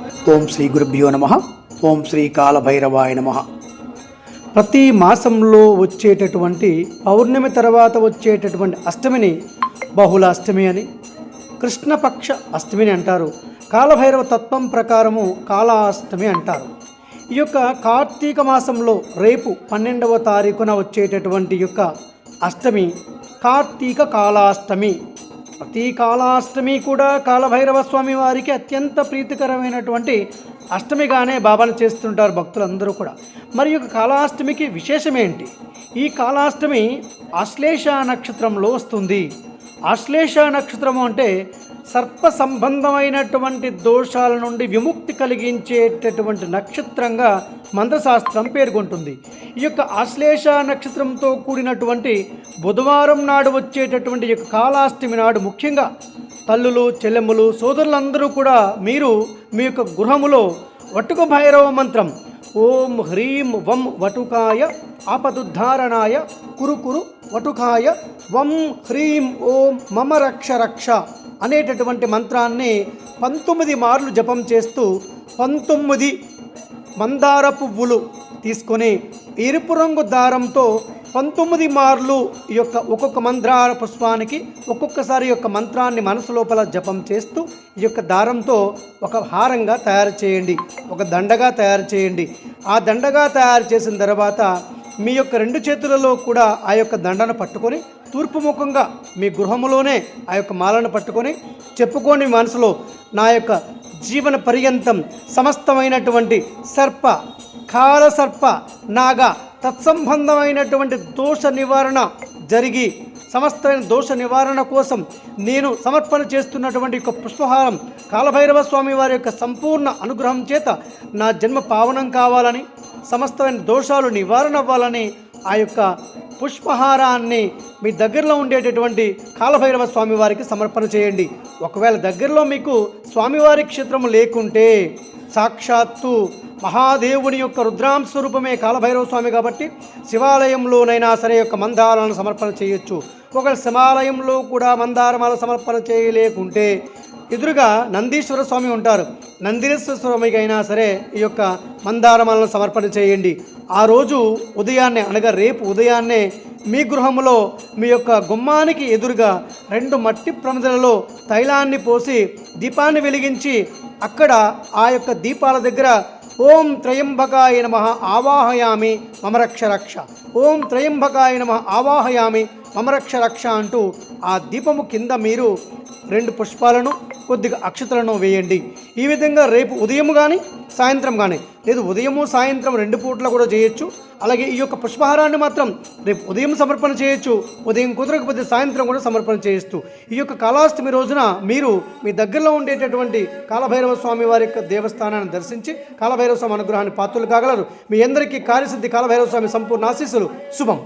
ఓం శ్రీ గురుభ్యో నమ. ఓం శ్రీ కాలభైరవాయ నమ. ప్రతి మాసంలో వచ్చేటటువంటి పౌర్ణమి తర్వాత వచ్చేటటువంటి అష్టమిని బహుళ అష్టమి అని కృష్ణపక్ష అష్టమిని అంటారు. కాలభైరవ తత్వం ప్రకారము కాలాష్టమి అంటారు. ఈ యొక్క కార్తీక మాసంలో రేపు పన్నెండవ తారీఖున వచ్చేటటువంటి యొక్క అష్టమి కార్తీక కాలాష్టమి. ప్రతి కాళాష్టమి కూడా కాలభైరవ స్వామి వారికి అత్యంత ప్రీతికరమైనటువంటి అష్టమిగానే బాబాలు చేస్తుంటారు భక్తులందరూ కూడా. మరి ఈ యొక్క విశేషం ఏంటి ఈ కాలాష్టమి ఆశ్లేష నక్షత్రంలో వస్తుంది. ఆశ్లేష నక్షత్రము అంటే సర్ప సంబంధమైనటువంటి దోషాల నుండి విముక్తి కలిగించేటటువంటి నక్షత్రంగా మంత్రశాస్త్రం పేర్కొంటుంది. ఈ యొక్క ఆశ్లేష నక్షత్రంతో కూడినటువంటి బుధవారం నాడు వచ్చేటటువంటి ఈ యొక్క కాలాష్టమి నాడు ముఖ్యంగా తల్లులు చెల్లెమ్మలు సోదరులందరూ కూడా మీరు మీ యొక్క గృహములో వటుక భైరవ మంత్రం ఓం హ్రీం వం వటుకాయ ఆపదుద్ధారణాయ కురుకురు వటుకాయ వం హ్రీం ఓం మమ రక్ష రక్ష అనేటటువంటి మంత్రాన్ని పంతొమ్మిది మార్లు జపం చేస్తూ పంతొమ్మిది మందార పువ్వులు తీసుకొని ఎరుపు రంగు దారంతో పంతొమ్మిది మార్లు ఈ యొక్క ఒక్కొక్క మంత్రార పుష్పానికి ఒక్కొక్కసారి యొక్క మంత్రాన్ని మనసు లోపల జపం చేస్తూ ఈ యొక్క దారంతో ఒక హారంగా తయారు చేయండి ఒక దండగా తయారు చేయండి. ఆ దండగా తయారు చేసిన తర్వాత మీ యొక్క రెండు చేతులలో కూడా ఆ యొక్క దండను పట్టుకొని తూర్పు ముఖంగా మీ గృహములోనే ఆ యొక్క మాలను పట్టుకొని చెప్పుకోని మనసులో నా యొక్క జీవన పర్యంతం సమస్తమైనటువంటి సర్ప కాల సర్ప నాగ తత్సంబంధమైనటువంటి దోష నివారణ జరిగి సమస్తమైన దోష నివారణ కోసం నేను సమర్పణ చేస్తున్నటువంటి యొక్క పుష్పహారం కాలభైరవ స్వామి వారి యొక్క సంపూర్ణ అనుగ్రహం చేత నా జన్మ పావనం కావాలని సమస్తమైన దోషాలు నివారణ అవ్వాలని ఆ యొక్క పుష్పహారాన్ని మీ దగ్గరలో ఉండేటటువంటి కాలభైరవ స్వామి వారికి సమర్పణ చేయండి. ఒకవేళ దగ్గరలో మీకు స్వామివారి క్షేత్రం లేకుంటే సాక్షాత్తు మహాదేవుని యొక్క రుద్రాంస్వరూపమే కాలభైరవ స్వామి కాబట్టి శివాలయంలోనైనా సరే యొక్క మందారాలను సమర్పణ చేయొచ్చు. ఒకవేళ శివాలయంలో కూడా మందారమాల సమర్పణ చేయలేకుంటే ఎదురుగా నందీశ్వర స్వామి ఉంటారు. నందీశ్వర స్వామికి అయినా సరే ఈ యొక్క మందారమాలను సమర్పణ చేయండి. ఆ రోజు ఉదయాన్నే అనగా రేపు ఉదయాన్నే మీ గృహంలో మీ యొక్క గుమ్మానికి ఎదురుగా రెండు మట్టి ప్రమిదలలో తైలాన్ని పోసి దీపాన్ని వెలిగించి అక్కడ ఆ యొక్క దీపాల దగ్గర ఓం త్రయంబకాయ నమ ఆవాహయామి మమరక్ష రక్ష ఓం త్రయంబకాయ నమ ఆవాహయామి మమరక్ష రక్ష అంటూ ఆ దీపము కింద మీరు రెండు పుష్పాలను కొద్దిగా అక్షతలను వేయండి. ఈ విధంగా రేపు ఉదయం కానీ సాయంత్రం కానీ లేదు ఉదయము సాయంత్రం రెండు పూట్ల కూడా చేయొచ్చు. అలాగే ఈ యొక్క పుష్పహారాన్ని మాత్రం రేపు ఉదయం సమర్పణ చేయొచ్చు. ఉదయం కుదరకపోతే సాయంత్రం కూడా సమర్పణ చేయొచ్చు ఈ యొక్క కాలాష్టమి రోజున మీరు మీ దగ్గరలో ఉండేటటువంటి కాలభైరవ స్వామి వారి యొక్క దేవస్థానాన్ని దర్శించి కాలభైరవ స్వామి అనుగ్రహాన్ని పాత్రలు కాగలరు. మీ అందరికీ కార్యసిద్ధి కాలభైరవ స్వామి సంపూర్ణ ఆశీస్సులు. శుభం.